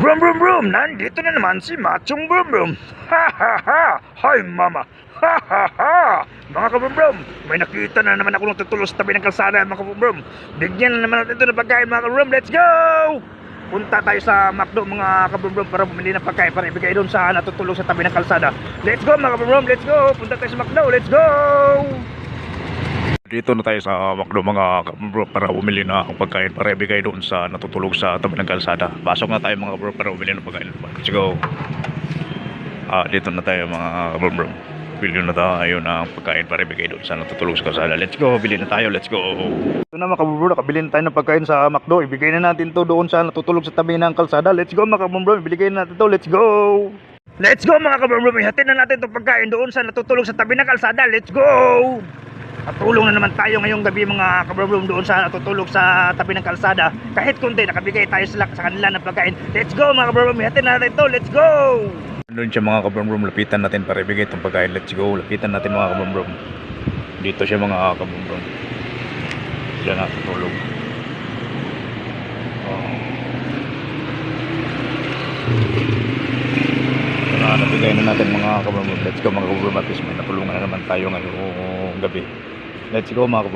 Brum brum brum! Nandito na naman si Machong Brum Brum! Ha ha ha! Hi mama! Ha ha ha! Mga kabrum brum! May nakita na naman ako nung tutulog sa tabi ng kalsada mga kabrum brum! Bigyan na naman natin ito ng pagkain mga kabrum brum! Let's go! Punta tayo sa McDo mga kabrum brum para bumili ng pagkain para ibigay doon sa natutulog sa tabi ng kalsada. Let's go mga kabrum brum! Let's go! Punta tayo sa McDo! Let's go! Dito na tayo sa McDo mga kabro para bumili na ang pagkain para ibigay doon sa natutulog sa tabi ng kalsada. Pasok na tayo mga kabro para bumili ng pagkain. Let's go. Ah, dito na tayo mga kabro. Bili na tayo ng pagkain para ibigay doon sa natutulog sa kalsada. Let's go, bili na tayo. Let's go. Ito na mga kabro, nakabili na tayo ng pagkain sa McDo. Ibigay na natin to doon sa natutulog sa tabi ng kalsada. Let's go mga kabro, ibigay na natin to. Let's go. Let's go mga kabro, ihatid na natin itong pagkain doon sa natutulog sa tabi ng kalsada. Let's go. At tulong na naman tayo ngayong gabi mga kabroom doon sa natutulog sa tabi ng kalsada. Kahit kunti, nakabigay tayo sila sa kanila ng pagkain. Let's go mga kabroom, ihatid na natin ito. Let's go! Doon siya mga kabroom, lapitan natin para ibigay itong pagkain. Let's go, lapitan natin mga kabroom. Dito siya mga kabroom. Siya natutulog. Oh. na nabigay na natin mga kabroom. Let's go mga kabroom. At least may natulungan na naman tayo ngayong gabi. Let's go mga.